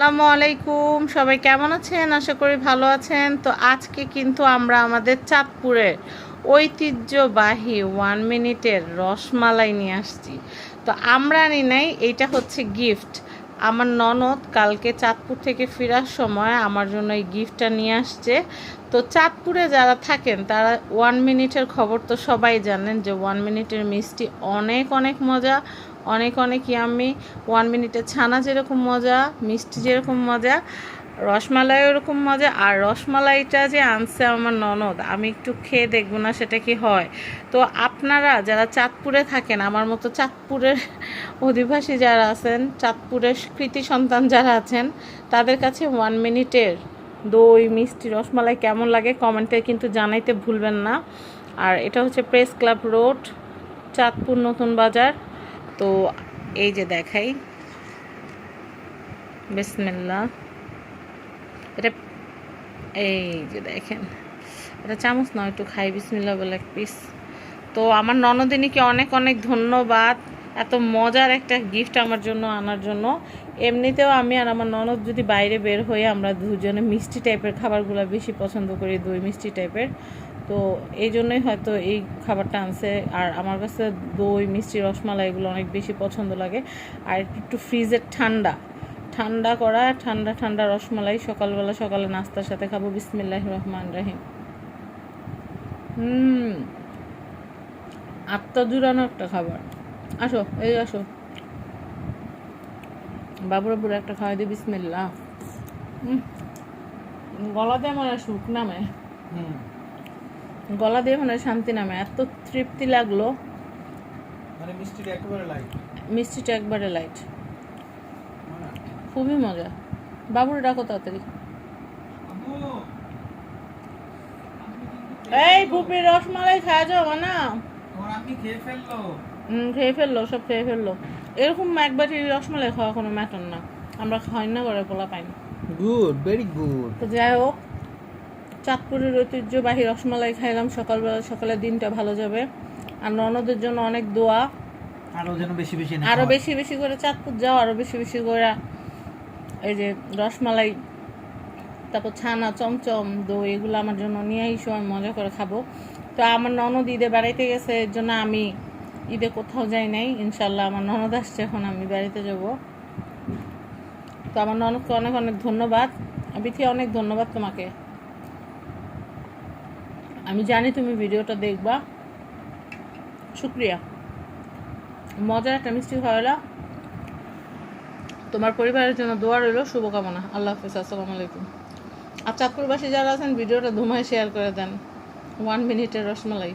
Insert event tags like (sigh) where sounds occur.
আসসালামু আলাইকুম। সবাই কেমন আছেন? আশা করি ভালো আছেন। তো আজকে কিন্তু আমরা আমাদের চাঁদপুরের ঐতিহ্যবাহী ওয়ান মিনিটের রসমালাই নিয়ে আসছি। তো আমরা নি নাই, এইটা হচ্ছে গিফট আমার ননদ কালকে চাঁদপুর থেকে ফেরার সময় আমার জন্য এই গিফটটা নিয়ে আসছে। তো চাঁদপুরে যারা থাকেন, তারা ওয়ান মিনিটের খবর তো সবাই জানেন যে ওয়ান মিনিটের মিষ্টি অনেক অনেক মজা। অনেক অনেক ইয়াম্মি ওয়ান মিনিটের ছানা যেরকম মজা, মিষ্টি যেরকম মজা রসমালাই ওরকম মজা, আর রসমালাইটা যে আনছে আমার ননদ, আমি একটু খেয়ে দেখব না সেটা কি হয়। তো আপনারা যারা চাঁদপুরে থাকেন, আমার মতো চাঁদপুরের (laughs) অধিবাসী যারা আছেন, চাঁদপুরের কৃতি সন্তান যারা আছেন, তাদের কাছে ওয়ান মিনিটের দই, মিষ্টি, রসমালাই কেমন লাগে কমেন্টে কিন্তু জানাইতে ভুলবেন না। আর এটা হচ্ছে প্রেস ক্লাব রোড চাঁদপুর নতুন বাজার। তো এই যে দেখাই। বিসমিল্লা এটা এই যে দেখেন, এটা চামচ নয়, একটু খাই বিসমিল্লা বলে এক পিস তো আমার ননদিনীকে অনেক অনেক ধন্যবাদ। এত মজার একটা গিফট আমার জন্য, আনার জন্য। এমনিতেও আমি আর আমার ননদ যদি বাইরে বের হয়ে আমরা দুজনে মিষ্টি টাইপের খাবারগুলো বেশি পছন্দ করি, দই মিষ্টি টাইপের তো এই জন্যই হয়তো এই খাবারটা আনছে। আর আমার কাছে দই, মিষ্টি, রসমালাই এগুলো অনেক বেশি পছন্দ লাগে। আর একটু ফ্রিজের ঠান্ডা। ঠান্ডা করা, ঠান্ডা ঠান্ডা রসমালাই, সকালবেলা সকালে নাস্তার সাথে খাব। বিসমিল্লাহ রহমান রাহিম। হুম। আত্মা জুড়ানো একটা খাবার। আসো, এই আসো। বাবুরা বুড়ো একটা খাওয়াই দিই বিসমিল্লা গলাতে আমার সুখ নামে। হুম। গলা দিয়ে মনে শান্তি নামে। এত তৃপ্তি লাগল। মানে মিষ্টিটা একেবারে লাইট মিষ্টিটা একবারে লাইট খুবই মজা। বাবুর ডাকো তাড়াতাড়ি। এই পুপির রসমালাই খাওয়া যাব না। তোমার আপনি খেয়ে ফেলল। হুম খেয়ে ফেলল সব খেয়ে ফেলল। এরকম এক বাটি রসমালাই খাওয়া কোনো ম্যাটার না। আমরা খাই না করে পোলা পাই না গুড ভেরি গুড তো যাই হোক চাঁদপুরের ঐতিহ্যবাহী রসমালাই খাইলাম। সকালবেলা সকালে দিনটা ভালো যাবে। আর ননদের জন্য অনেক দোয়া। আরও যেন বেশি বেশি আরও বেশি বেশি করে চাঁদপুর যাও আরও বেশি বেশি করে এই যে রসমালাই তারপর ছানা চমচম দই এগুলো আমার জন্য নিয়ে এই সময় মজা করে খাব। তো আমার ননদ ঈদে বেড়াইতে গেছে এর জন্য আমি ঈদে কোথাও যাই নাই। ইনশাল্লাহ আমার ননদ আসছে এখন আমি বাড়িতে যাব। তো আমার ননদকে অনেক অনেক ধন্যবাদ। বিথি অনেক ধন্যবাদ তোমাকে। আমি জানি তুমি ভিডিওটা দেখবা। শুক্রিয়া। মজার একটা মিষ্টি খাওয়ালা তোমার পরিবারের জন্য দোয়া রইল, শুভকামনা। আল্লাহ হাফিজ, আসসালামু আলাইকুম। আর চাঁদপুরবাসী যারা আছেন, ভিডিওটা ধুমায় শেয়ার করে দেন। ওয়ান মিনিটের রসমালাই।